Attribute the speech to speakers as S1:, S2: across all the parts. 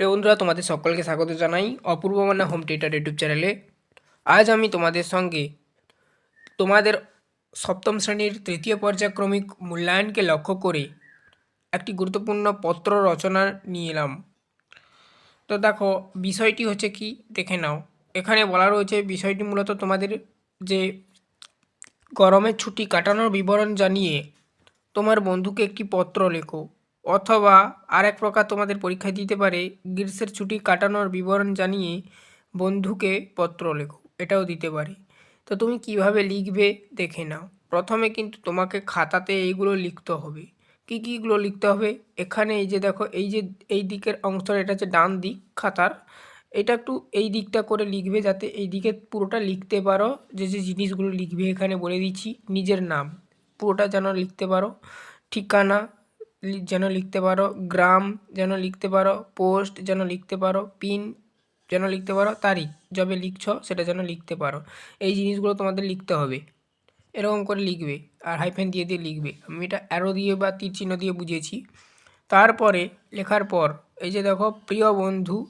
S1: প্রিয় বন্ধুরা, তোমাদের সকলকে স্বাগত জানাই Apurba Manna home theatre YouTube চ্যানেলে। আজ আমি তোমাদের সঙ্গে তোমাদের সপ্তম শ্রেণির তৃতীয় পর্যায়ক্রমিক মূল্যায়নকে লক্ষ্য করে একটি গুরুত্বপূর্ণ পত্র রচনা নিয়ে এলাম। তো দেখো, বিষয়টি হচ্ছে কি? দেখে নাও। এখানে বলা রয়েছে, বিষয়টি মূলত তোমাদের যে গরমের ছুটি কাটানোর বিবরণ জানিয়ে তোমার বন্ধুকে একটি পত্র লেখো। অথবা আর এক প্রকার তোমাদের পরীক্ষায় দিতে পারে, গ্রীষ্মের ছুটি কাটানোর বিবরণ জানিয়ে বন্ধুকে পত্র লেখো, এটাও দিতে পারে। তো তুমি কীভাবে লিখবে দেখে নাও। প্রথমে কিন্তু তোমাকে খাতাতে এইগুলো লিখতে হবে। কী কীগুলো লিখতে হবে? এখানে এই যে দেখো, এই যে, এই দিকের অংশটা, এটা হচ্ছে ডান দিক খাতার। এটা একটু এই দিকটা করে লিখবে যাতে এই দিকে পুরোটা লিখতে পারো। যে যে জিনিসগুলো লিখবে এখানে বলে দিচ্ছি, নিজের নাম। পুরোটা যেন লিখতে পারো। ঠিকানা যেন লিখতে পারো, গ্রাম যেন লিখতে পারো, পোস্ট যেন লিখতে পারো, পিন যেন লিখতে পারো, তারিখ যবে লিখছো সেটা যেন লিখতে পারো। এই জিনিসগুলো তোমাদের লিখতে হবে। এরকম করে লিখবে আর হাইফেন দিয়ে দিয়ে লিখবে। আমি এটা অ্যারো দিয়ে বা তীর চিহ্ন দিয়ে বুঝিয়েছি। তারপরে লেখার পর, এই যে দেখো, প্রিয় বন্ধু,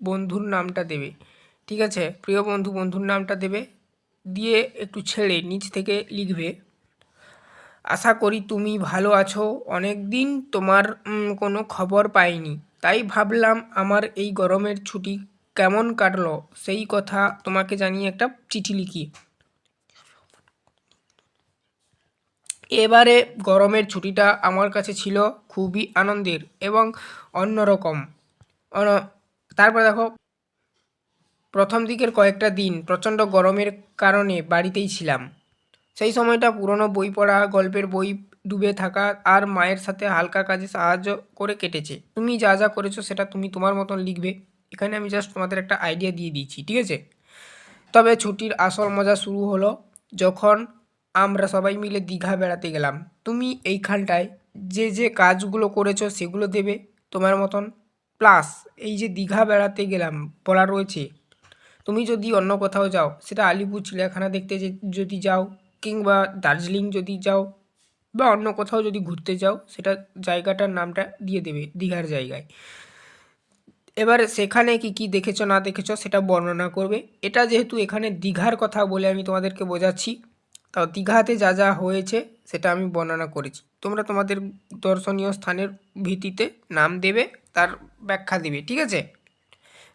S1: বন্ধুর নামটা দেবে। ঠিক আছে? প্রিয় বন্ধু, বন্ধুর নামটা দেবে। দিয়ে একটু ছেড়ে নিচ থেকে লিখবে। আশা করি তুমি ভালো আছো। অনেক দিন তোমার কোনো খবর পাইনি। তাই ভাবলাম আমার এই গরমের ছুটি কেমন কাটলো সেই কথা তোমাকে জানিয়ে একটা চিঠি লিখি। এবারে গরমের ছুটিটা আমার কাছে ছিল খুবই আনন্দের এবং অন্যরকম। অন- তারপর দেখো, প্রথম দিকের কয়েকটা দিন প্রচণ্ড গরমের কারণে বাড়িতেই ছিলাম। সেই সময়টা পুরনো বই পড়া, গল্পের বই ডুবে থাকা আর মায়ের সাথে হালকা কাজে সাহায্য করে কেটেছে। তুমি যা যা করেছ সেটা তুমি তোমার মতন লিখবে। এখানে আমি জাস্ট তোমাদের একটা আইডিয়া দিয়ে দিয়েছি, ঠিক আছে? তবে ছুটির আসল মজা শুরু হলো যখন আমরা সবাই মিলে দীঘা বেড়াতে গেলাম। তুমি এইখানটায় যে যে কাজগুলো করেছ সেগুলো দেবে তোমার মতন। প্লাস এই যে দীঘা বেড়াতে গেলাম বলা রয়েছে, তুমি যদি অন্য কোথাও যাও, সেটা আলিপুর, চিড়িয়াখানা দেখতে যদি যাও কিংবা দার্জিলিং যদি যাও বা অন্য কোথাও যদি ঘুরতে যাও, সেটা জায়গাটার নামটা দিয়ে দেবে, দীঘার জায়গায়। এবার সেখানে কি কি দেখেছ, না দেখেছ, সেটা বর্ণনা করবে। এটা যেহেতু এখানে দীঘার কথা বলে আমি তোমাদেরকে বোঝাচ্ছি তাও দীঘাতে যা যা হয়েছে, সেটা আমি বর্ণনা করেছি। তোমরা তোমাদের দর্শনীয় স্থানের ভিত্তিতে নাম দেবে, তার ব্যাখ্যা দেবে, ঠিক আছে?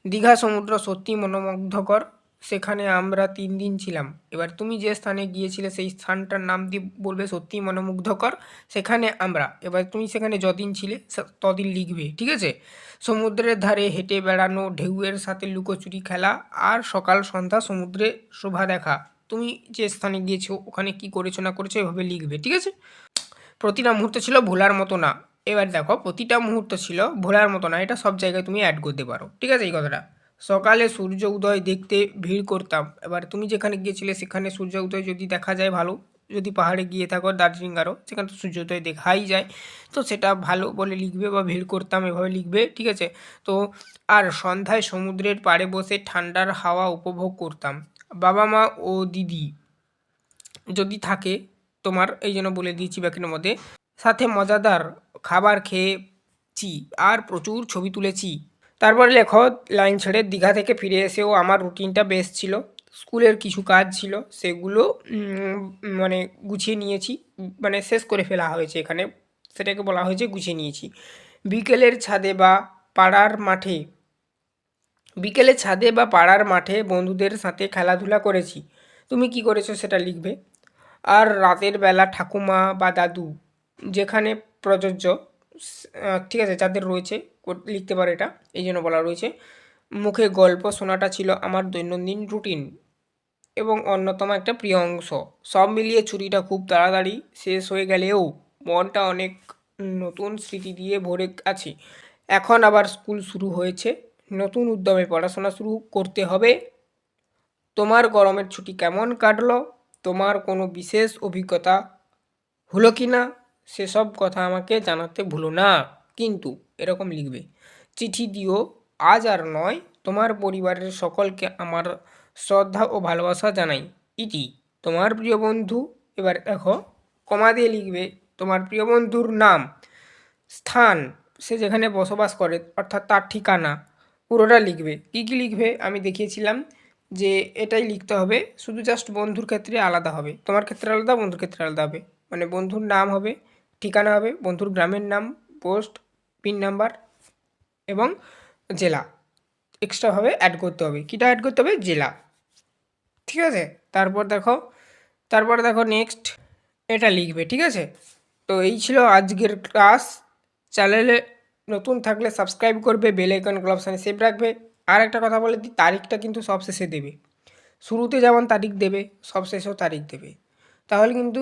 S1: দীঘা সমুদ্র সত্যি মনোমুগ্ধকর। সেখানে আমরা তিন দিন ছিলাম। এবার তুমি যে স্থানে গিয়েছিলে সেই স্থানটার নাম দিয়ে বলবে সত্যি মনোমুগ্ধকর। সেখানে আমরা, এবার তুমি সেখানে যদিন ছিলে তদিন লিখবে, ঠিক আছে? সমুদ্রের ধারে হেঁটে বেড়ানো, ঢেউয়ের সাথে লুকোচুরি খেলা আর সকাল সন্ধ্যা সমুদ্রে শোভা দেখা। তুমি যে স্থানে গিয়েছো ওখানে কি করেছ না করেছ এভাবে লিখবে, ঠিক আছে? প্রতিটা মুহূর্ত ছিল ভোলার মতো না। এবার দেখো, প্রতিটা মুহূর্ত ছিল ভোলার মতো না। এটা সব জায়গায় তুমি অ্যাড করতে পারো, ঠিক আছে এই কথাটা? সকালে সূর্য উদয় দেখতে ভিড় করতাম। এবার তুমি যেখানে গিয়েছিলে সেখানে সূর্য উদয় যদি দেখা যায় ভালো, যদি পাহাড়ে গিয়ে থাকো, দার্জিলিং আরও সেখানে তো সূর্য উদয় দেখাই যায়। তো সেটা ভালো বলে লিখবে বা ভিড় করতাম এভাবে লিখবে, ঠিক আছে? তো আর সন্ধ্যায় সমুদ্রের পাড়ে বসে ঠান্ডার হাওয়া উপভোগ করতাম। বাবা মা ও দিদি যদি থাকে, তোমার এই জন্য বলে দিয়েছি ব্যাকের মধ্যে, সাথে মজাদার খাবার খেয়েছি, আর প্রচুর ছবি তুলেছি। তারপরে লেখো লাইন ছেড়ে দীঘা থেকে ফিরে এসেও আমার রুটিনটা বেশ ছিল। স্কুলের কিছু কাজ ছিল, সেগুলো মানে গুছিয়ে নিয়েছি মানে শেষ করে ফেলা হয়েছে এখানে। সেটাকে বলা হয়েছে গুছিয়ে নিয়েছি। বিকেলের ছাদে বা পাড়ার মাঠে বিকেলে ছাদে বা পাড়ার মাঠে বন্ধুদের সাথে খেলাধুলা করেছি। তুমি কি করেছ সেটা লিখবে? আর রাতের বেলা ঠাকুমা বা দাদু, যেখানে প্রযোজ্য ঠিক আছে, যাদের রয়েছে লিখতে পারে এটা, এই জন্য বলা রয়েছে। মুখে গল্প শোনাটা ছিল আমার দৈনন্দিন রুটিন এবং অন্যতম একটা প্রিয় অংশ। সব মিলিয়ে ছুটিটা খুব তাড়াতাড়ি শেষ হয়ে গেলেও মনটা অনেক নতুন স্মৃতি দিয়ে ভরে আছে। এখন আবার স্কুল শুরু হয়েছে, নতুন উদ্যমে পড়াশোনা শুরু করতে হবে। তোমার গরমের ছুটি কেমন কাটলো? তোমার কোনো বিশেষ অভিজ্ঞতা হলো কি না সেসব কথা আমাকে জানাতে ভুলো না। কিন্তু এরকম লিখবে, চিঠি দিও, আজ আর নয়, তোমার পরিবারের সকলকে আমার শ্রদ্ধা ও ভালোবাসা জানাই। ইতি, তোমার প্রিয় বন্ধু। এবার দেখো, কমা দিয়ে লিখবে, তোমার প্রিয় বন্ধুর নাম, স্থান, সে যেখানে বসবাস করে, অর্থাৎ তার ঠিকানা। পুরোটা লিখবে। কী কী লিখবে? আমি দেখিয়েছিলাম যে এটাই লিখতে হবে, শুধু জাস্ট বন্ধুর ক্ষেত্রে আলাদা হবে। তোমার ক্ষেত্রে আলাদা, বন্ধুর ক্ষেত্রে আলাদা হবে। মানে বন্ধুর নাম হবে ঠিকানা হবে বন্ধুর গ্রামের নাম, পোস্ট, পিন নাম্বার এবং জেলা। এক্সট্রাভাবে অ্যাড করতে হবে। কীটা অ্যাড করতে হবে? জেলা। ঠিক আছে? তারপর দেখো তারপর দেখো নেক্সট এটা লিখবে, ঠিক আছে? তো এই ছিল আজকের ক্লাস চ্যানেলে নতুন থাকলে সাবস্ক্রাইব করবে বেল আইকন সেভ রাখবে। আর একটা কথা বলে দিই, তারিখটা কিন্তু সব শেষে দেবে। শুরুতে যেমন তারিখ দেবে সব শেষেও তারিখ দেবে। তাহলে কিন্তু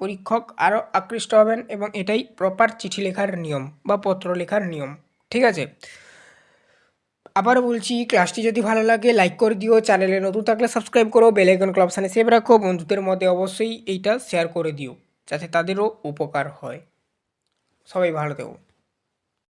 S1: পরীক্ষক আরও আকৃষ্ট হবেন এবং এটাই প্রপার চিঠি লেখার নিয়ম বা পত্র লেখার নিয়ম। ঠিক আছে? আবার বলছি ক্লাসটি যদি ভালো লাগে লাইক করে দিও। চ্যানেলে নতুন থাকলে সাবস্ক্রাইব করো। বেলাইকন ক্লাব সানে সেভ রাখো। বন্ধুদের মধ্যে অবশ্যই এইটা শেয়ার করে দিও, যাতে তাদেরও উপকার হয়। সবাই ভালো থেকো।